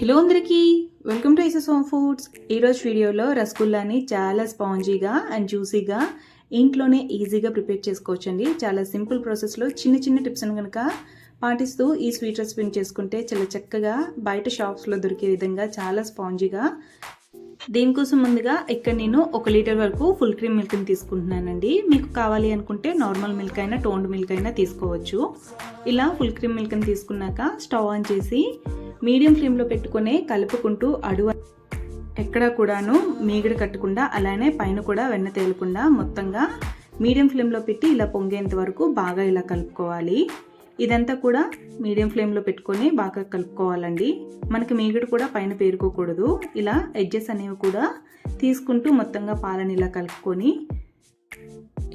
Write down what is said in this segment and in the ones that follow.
Hello అందరికీ welcome to ఐసెస్ home foods. ఈరోజు వీడియోలో రసగుల్లాని చాలా స్పాంజీగా అండ్ జ్యూసీగా ఇంట్లోనే ఈజీగా ప్రిపేర్ చేసుకోవచ్చండి. చాలా సింపుల్ ప్రాసెస్లో చిన్న చిన్న టిప్స్ని కనుక పాటిస్తూ ఈ స్వీట్ రెసిపీని చేసుకుంటే చాలా చక్కగా బయట షాప్స్లో దొరికే విధంగా చాలా స్పాంజీగా. దీనికోసం ముందుగా ఇక్కడ నేను ఒక లీటర్ వరకు ఫుల్ క్రీమ్ మిల్క్ని తీసుకుంటున్నానండి. మీకు కావాలి అనుకుంటే నార్మల్ మిల్క్ అయినా టోన్డ్ మిల్క్ అయినా తీసుకోవచ్చు. ఇలా ఫుల్ క్రీమ్ మిల్క్ని తీసుకున్నాక స్టవ్ ఆన్ చేసి మీడియం ఫ్లేమ్లో పెట్టుకొని కలుపుకుంటూ అడుగు ఎక్కడ కూడాను మీగడ కట్టకుండా అలానే పైన కూడా వెన్న తేలకుండా మొత్తంగా మీడియం ఫ్లేమ్లో పెట్టి ఇలా పొంగేంత వరకు బాగా ఇలా కలుపుకోవాలి. ఇదంతా కూడా మీడియం ఫ్లేమ్లో పెట్టుకొని బాగా కలుపుకోవాలండి. మనకి మీగడ కూడా పైన పేరుకోకూడదు. ఇలా ఎడ్జెస్ అనేవి కూడా తీసుకుంటూ మొత్తంగా పాలని ఇలా కలుపుకొని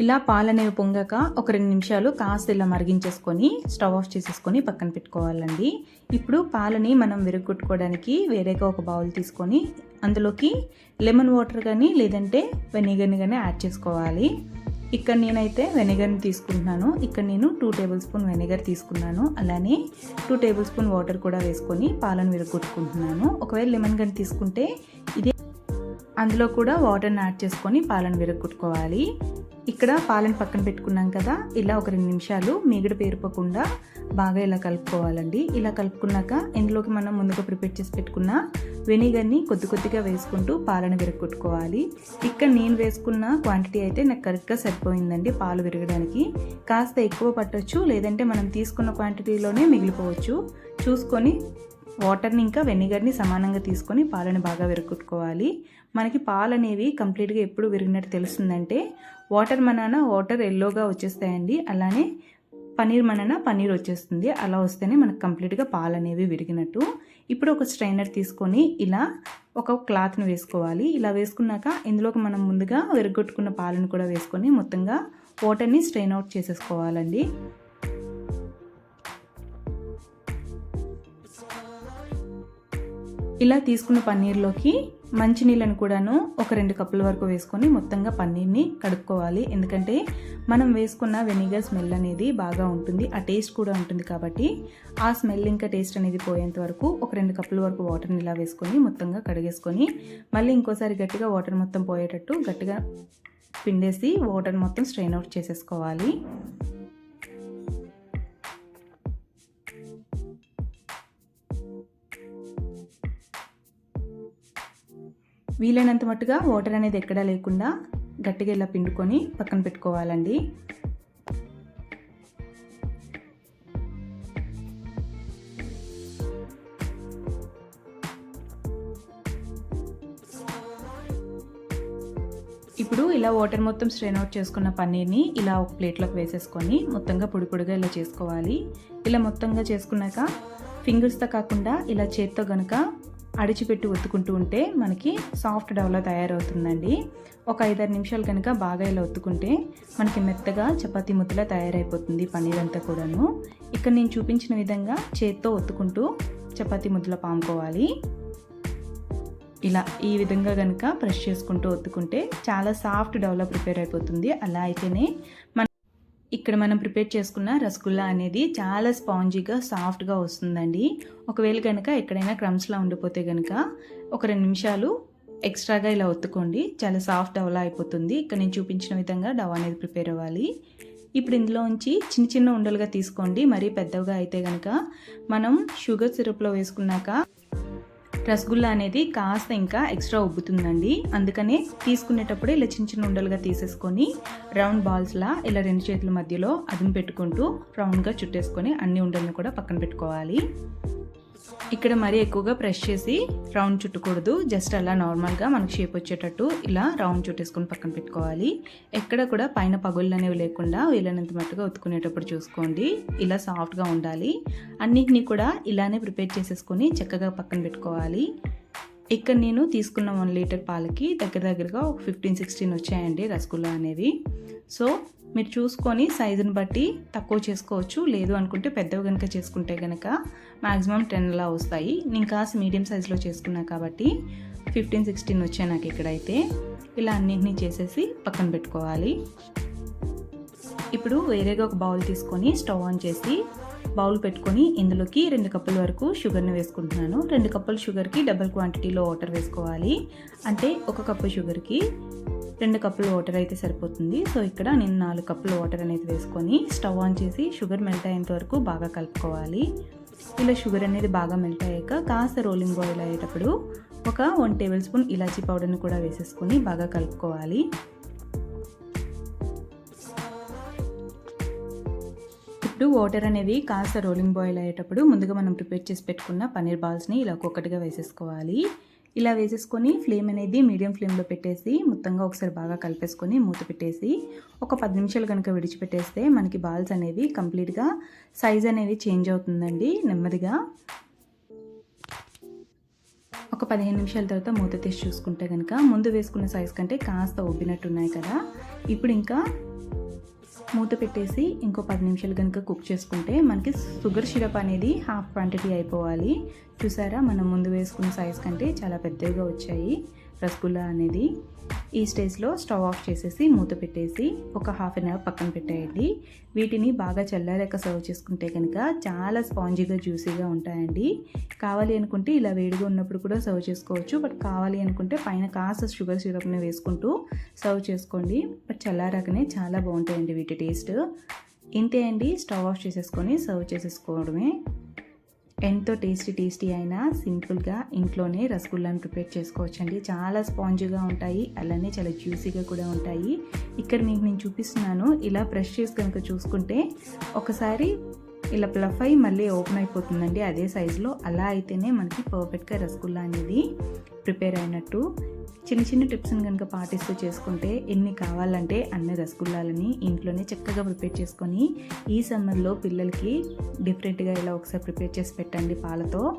ఇలా పాలనేవి పొంగాక ఒక రెండు నిమిషాలు కాస్త ఇలా మరిగించేసుకొని స్టవ్ ఆఫ్ చేసేసుకొని పక్కన పెట్టుకోవాలండి. ఇప్పుడు పాలని మనం విరగొట్టుకోవడానికి వేరేగా ఒక బౌల్ తీసుకొని అందులోకి లెమన్ వాటర్ కానీ లేదంటే వెనిగర్ని కానీ యాడ్ చేసుకోవాలి. ఇక్కడ నేనైతే వెనిగర్ని తీసుకుంటున్నాను. ఇక్కడ నేను టూ టేబుల్ స్పూన్ వెనిగర్ తీసుకున్నాను. అలానే టూ టేబుల్ స్పూన్ వాటర్ కూడా వేసుకొని పాలను విరగొట్టుకుంటున్నాను. ఒకవేళ లెమన్ కానీ తీసుకుంటే ఇదే అందులో కూడా వాటర్ని యాడ్ చేసుకొని పాలను విరగొట్టుకోవాలి. ఇక్కడ పాలను పక్కన పెట్టుకున్నాం కదా ఇలా ఒక రెండు నిమిషాలు మిగడ పేరుపోకుండా బాగా ఇలా కలుపుకోవాలండి. ఇలా కలుపుకున్నాక ఇందులోకి మనం ముందుగా ప్రిపేర్ చేసి పెట్టుకున్న వెనిగర్ని కొద్ది కొద్దిగా వేసుకుంటూ పాలను విరగొట్టుకోవాలి. ఇక్కడ నేను వేసుకున్న క్వాంటిటీ అయితే నాకు కరెక్ట్గా సరిపోయిందండి పాలు విరగడానికి. కాస్త ఎక్కువ పట్టొచ్చు లేదంటే మనం తీసుకున్న క్వాంటిటీలోనే మిగిలిపోవచ్చు. చూసుకొని వాటర్ని ఇంకా వెనిగర్ని సమానంగా తీసుకొని పాలను బాగా విరగొట్టుకోవాలి మనకి పాలు అనేవి కంప్లీట్గా ఎప్పుడు విరిగినట్టు తెలుస్తుందంటే వాటర్ మనన వాటర్ ఎల్లోగా వచ్చేస్తాయండి. అలానే పనీర్ మనన పనీర్ వచ్చేస్తుంది. అలా వస్తేనే మనకు కంప్లీట్గా పాలు అనేవి విరిగినట్టు. ఇప్పుడు ఒక స్ట్రైనర్ తీసుకొని ఇలా ఒక క్లాత్ని వేసుకోవాలి. ఇలా వేసుకున్నాక ఇందులోకి మనం ముందుగా విరగొట్టుకున్న పాలను కూడా వేసుకొని మొత్తంగా వాటర్ని స్ట్రెయిన్ అవుట్ చేసేసుకోవాలండి. ఇలా తీసుకున్న పన్నీర్లోకి మంచినీళ్ళను కూడాను ఒక రెండు కప్పుల వరకు వేసుకొని మొత్తంగా పన్నీర్ని కడుక్కోవాలి. ఎందుకంటే మనం వేసుకున్న వెనిగర్ స్మెల్ అనేది బాగా ఉంటుంది ఆ టేస్ట్ కూడా ఉంటుంది కాబట్టి ఆ స్మెల్ ఇంకా టేస్ట్ అనేది పోయేంత వరకు ఒక రెండు కప్పుల వరకు వాటర్ని ఇలా వేసుకొని మొత్తంగా కడిగేసుకొని మళ్ళీ ఇంకోసారి గట్టిగా వాటర్ మొత్తం పోయేటట్టు గట్టిగా పిండేసి వాటర్ మొత్తం స్ట్రెయిన్ అవుట్ చేసేసుకోవాలి. వీలైనంత మట్టుగా వాటర్ అనేది ఎక్కడా లేకుండా గట్టిగా ఇలా పిండుకొని పక్కన పెట్టుకోవాలండి. ఇప్పుడు ఇలా వాటర్ మొత్తం స్ట్రెయిన్ అవుట్ చేసుకున్న పన్నీర్ని ఇలా ఒక ప్లేట్లోకి వేసేసుకొని మొత్తంగా పొడి పొడిగా ఇలా చేసుకోవాలి. ఇలా మొత్తంగా చేసుకున్నాక ఫింగర్స్తో కాకుండా ఇలా చేత్తో కనుక అడిచిపెట్టి ఒత్తుకుంటూ ఉంటే మనకి సాఫ్ట్ డవ్లా తయారవుతుందండి. ఒక ఐదారు నిమిషాలు కనుక బాగా ఇలా ఒత్తుకుంటే మనకి మెత్తగా చపాతీ ముద్దలా తయారైపోతుంది పన్నీర్ అంతా కూడాను. ఇక్కడ నేను చూపించిన విధంగా చేత్తో ఒత్తుకుంటూ చపాతీ ముద్దలా పాముకోవాలి. ఇలా ఈ విధంగా కనుక ప్రెష్ చేసుకుంటూ ఒత్తుకుంటే చాలా సాఫ్ట్ డెవలప్ ప్రిపేర్ అయిపోతుంది. అలా అయితేనే మన ఇక్కడ మనం ప్రిపేర్ చేసుకున్న రసగుల్లా అనేది చాలా స్పాంజీగా సాఫ్ట్గా వస్తుందండి. ఒకవేళ కనుక ఎక్కడైనా క్రమ్స్లా ఉండిపోతే కనుక ఒక రెండు నిమిషాలు ఎక్స్ట్రాగా ఇలా ఒత్తుకోండి. చాలా సాఫ్ట్ అవలా అయిపోతుంది. ఇక్కడ నేను చూపించిన విధంగా డవ్ అనేది ప్రిపేర్ అవ్వాలి. ఇప్పుడు ఇందులో ఉంచి చిన్న చిన్న ఉండలుగా తీసుకోండి. మరీ పెద్దవిగా అయితే కనుక మనం షుగర్ సిరప్లో వేసుకున్నాక రసగుల్లా అనేది కాస్త ఇంకా ఎక్స్ట్రా ఉబ్బుతుందండి. అందుకనే తీసుకునేటప్పుడు ఇలా చిన్న చిన్న ఉండలుగా తీసేసుకొని రౌండ్ బాల్స్లా ఇలా రెండు చేతుల మధ్యలో అదుము పెట్టుకుంటూ రౌండ్గా చుట్టేసుకొని అన్ని ఉండలను కూడా పక్కన పెట్టుకోవాలి. ఇక్కడ మరీ ఎక్కువగా ప్రెస్ చేసి రౌండ్ చుట్టకూడదు. జస్ట్ అలా నార్మల్గా మనకు షేప్ వచ్చేటట్టు ఇలా రౌండ్ చుట్టేసుకొని పక్కన పెట్టుకోవాలి. ఎక్కడ కూడా పైన పగుళ్ళు అనేవి లేకుండా వీలైనంత మట్టుగా ఉతుకునేటప్పుడు చూసుకోండి. ఇలా సాఫ్ట్గా ఉండాలి. అన్నిటినీ కూడా ఇలానే ప్రిపేర్ చేసేసుకొని చక్కగా పక్కన పెట్టుకోవాలి. ఇక్కడ నేను తీసుకున్న వన్ లీటర్ పాలకి దగ్గర దగ్గరగా ఒక ఫిఫ్టీన్ సిక్స్టీన్ వచ్చాయండి రసగుల్లా అనేవి. సో మీరు చూసుకొని సైజుని బట్టి తక్కువ చేసుకోవచ్చు. లేదు అనుకుంటే పెద్దవి కనుక చేసుకుంటే కనుక మ్యాక్సిమం టెన్ అలా వస్తాయి. నేను కాస్త మీడియం సైజులో చేసుకున్నా కాబట్టి ఫిఫ్టీన్ సిక్స్టీన్ వచ్చాయి నాకు ఇక్కడైతే. ఇలా అన్నింటినీ చేసేసి పక్కన పెట్టుకోవాలి. ఇప్పుడు వేరేగా ఒక బౌల్ తీసుకొని స్టవ్ ఆన్ చేసి బౌల్ పెట్టుకొని ఇందులోకి రెండు కప్పుల వరకు షుగర్ని వేసుకుంటున్నాను. రెండు కప్పుల షుగర్కి డబల్ క్వాంటిటీలో వాటర్ వేసుకోవాలి. అంటే ఒక కప్పు షుగర్కి రెండు కప్పులు వాటర్ అయితే సరిపోతుంది. సో ఇక్కడ నేను నాలుగు కప్పులు వాటర్ అనేది వేసుకొని స్టవ్ ఆన్ చేసి షుగర్ మెల్ట్ అయ్యేంత వరకు బాగా కలుపుకోవాలి. ఇలా షుగర్ అనేది బాగా మెల్ట్ అయ్యాక కాస్త రోలింగ్ బాయిల్ అయ్యేటప్పుడు ఒక వన్ టేబుల్ స్పూన్ ఇలాచీ పౌడర్ని కూడా వేసేసుకొని బాగా కలుపుకోవాలి. వాటర్ అనేది కాస్త రోలింగ్ బాయిల్ అయ్యేటప్పుడు ముందుగా మనం ప్రిపేర్ చేసి పెట్టుకున్న పన్నీర్ బాల్స్ని ఇలా ఒక్కొక్కటిగా వేసేసుకోవాలి. ఇలా వేసేసుకొని ఫ్లేమ్ అనేది మీడియం ఫ్లేమ్లో పెట్టేసి మొత్తంగా ఒకసారి బాగా కలిపేసుకొని మూత పెట్టేసి ఒక పది నిమిషాలు కనుక విడిచిపెట్టేస్తే మనకి బాల్స్ అనేవి కంప్లీట్గా సైజ్ అనేది చేంజ్ అవుతుందండి నెమ్మదిగా. ఒక పదిహేను నిమిషాల తర్వాత మూత తీసి చూసుకుంటే కనుక ముందు వేసుకున్న సైజ్ కంటే కాస్త ఉబ్బినట్టు ఉన్నాయి కదా. ఇప్పుడు ఇంకా మూత పెట్టేసి ఇంకో పది నిమిషాలు కనుక కుక్ చేసుకుంటే మనకి షుగర్ సిరప్ అనేది హాఫ్ క్వాంటిటీ అయిపోవాలి. చూసారా? మనం ముందు వేసుకున్న సైజ్ కంటే చాలా పెద్దగా వచ్చాయి. రసగుల్లా అనేది ఈ స్టేజ్లో స్టవ్ ఆఫ్ చేసేసి మూత పెట్టేసి ఒక హాఫ్ అన్ అవర్ పక్కన పెట్టేయండి. వీటిని బాగా చల్లారాక సర్వ్ చేసుకుంటే కనుక చాలా స్పాంజీగా జ్యూసీగా ఉంటాయండి. కావాలి అనుకుంటే ఇలా వేడిగా ఉన్నప్పుడు కూడా సర్వ్ చేసుకోవచ్చు. బట్ కావాలి అనుకుంటే పైన కాస్త షుగర్ సిరప్ని వేసుకుంటూ సర్వ్ చేసుకోండి. బట్ చల్లారాకనే చాలా బాగుంటాయండి వీటి టేస్ట్. ఇంతే అండి. స్టవ్ ఆఫ్ చేసేసుకొని సర్వ్ చేసేసుకోవడమే. ఎంతో టేస్టీ టేస్టీ అయినా సింపుల్గా ఇంట్లోనే రసగుల్లాని ప్రిపేర్ చేసుకోవచ్చండి. చాలా స్పాంజ్గా ఉంటాయి. అలానే చాలా జ్యూసీగా కూడా ఉంటాయి. ఇక్కడ మీకు నేను చూపిస్తున్నాను. ఇలా బ్రష్ చేసి కనుక చూసుకుంటే ఒకసారి ఇలా ప్లఫ్ అయ్యి మళ్ళీ ఓపెన్ అయిపోతుందండి. అదే సైజులో. అలా అయితేనే మనకి పర్ఫెక్ట్గా రసగుల్లా అనేది ప్రిపేర్ అయినట్టు. చిన్న చిన్న టిప్స్ని కనుక పాటిస్తూ చేసుకుంటే ఎన్ని కావాలంటే అన్ని రసగుల్లాలని ఇంట్లోనే చక్కగా ప్రిపేర్ చేసుకొని ఈ సమ్మర్లో పిల్లలకి డిఫరెంట్గా ఇలా ఒకసారి ప్రిపేర్ చేసి పెట్టండి పాలతో.